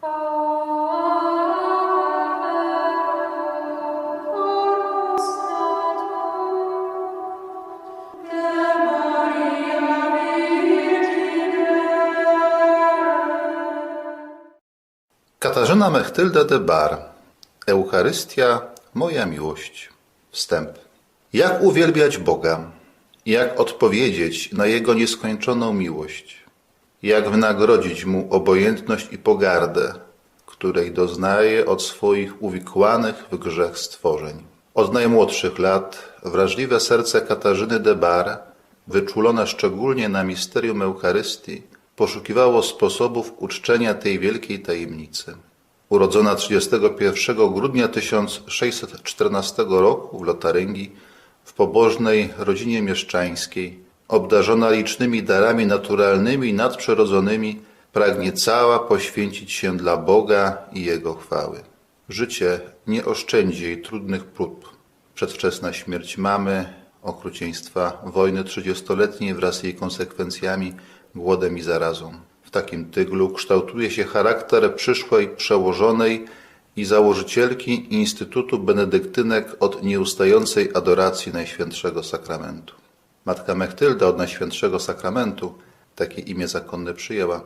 Katarzyna Mechtylda de Bar Eucharystia, moja miłość. Wstęp. Jak uwielbiać Boga? Jak odpowiedzieć na Jego nieskończoną miłość? Jak wynagrodzić Mu obojętność i pogardę, której doznaje od swoich uwikłanych w grzech stworzeń? Od najmłodszych lat wrażliwe serce Katarzyny de Bar, wyczulone szczególnie na misterium Eucharystii, poszukiwało sposobów uczczenia tej wielkiej tajemnicy. Urodzona 31 grudnia 1614 roku w Lotaryngii, w pobożnej rodzinie mieszczańskiej, obdarzona licznymi darami naturalnymi i nadprzyrodzonymi, pragnie cała poświęcić się dla Boga i Jego chwały. Życie nie oszczędzi jej trudnych prób. Przedwczesna śmierć mamy, okrucieństwa wojny trzydziestoletniej wraz z jej konsekwencjami, głodem i zarazą. W takim tyglu kształtuje się charakter przyszłej przełożonej i założycielki Instytutu Benedyktynek od nieustającej adoracji Najświętszego Sakramentu. Matka Mechtylda od Najświętszego Sakramentu, takie imię zakonne przyjęła,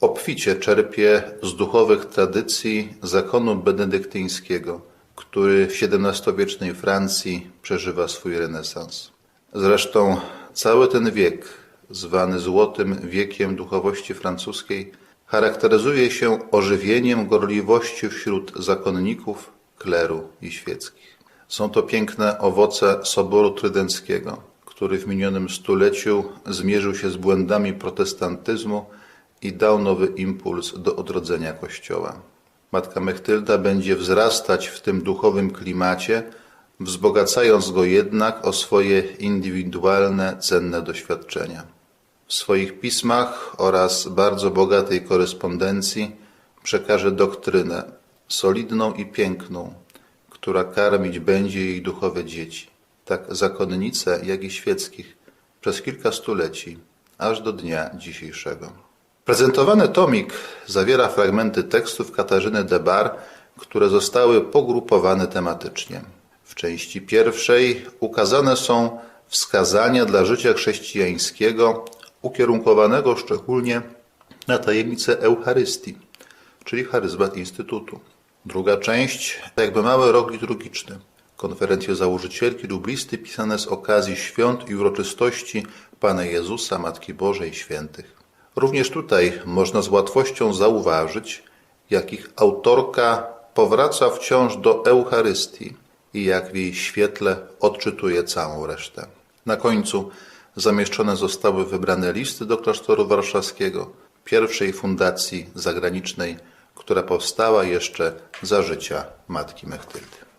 obficie czerpie z duchowych tradycji zakonu benedyktyńskiego, który w XVII-wiecznej Francji przeżywa swój renesans. Zresztą cały ten wiek, zwany Złotym Wiekiem Duchowości Francuskiej, charakteryzuje się ożywieniem gorliwości wśród zakonników, kleru i świeckich. Są to piękne owoce Soboru Trydenckiego, który w minionym stuleciu zmierzył się z błędami protestantyzmu i dał nowy impuls do odrodzenia Kościoła. Matka Mechtylda będzie wzrastać w tym duchowym klimacie, wzbogacając go jednak o swoje indywidualne, cenne doświadczenia. W swoich pismach oraz bardzo bogatej korespondencji przekaże doktrynę solidną i piękną, która karmić będzie jej duchowe dzieci, tak zakonnice, jak i świeckich, przez kilka stuleci, aż do dnia dzisiejszego. Prezentowany tomik zawiera fragmenty tekstów Katarzyny de Bar, które zostały pogrupowane tematycznie. W części pierwszej ukazane są wskazania dla życia chrześcijańskiego ukierunkowanego szczególnie na tajemnicę Eucharystii, czyli charyzmat Instytutu. Druga część, jakby mały rok liturgiczny, konferencje założycielki lub listy pisane z okazji świąt i uroczystości Pana Jezusa, Matki Bożej, świętych. Również tutaj można z łatwością zauważyć, jak ich autorka powraca wciąż do Eucharystii i jak w jej świetle odczytuje całą resztę. Na końcu zamieszczone zostały wybrane listy do klasztoru warszawskiego, pierwszej fundacji zagranicznej, która powstała jeszcze za życia matki Mechtyldy.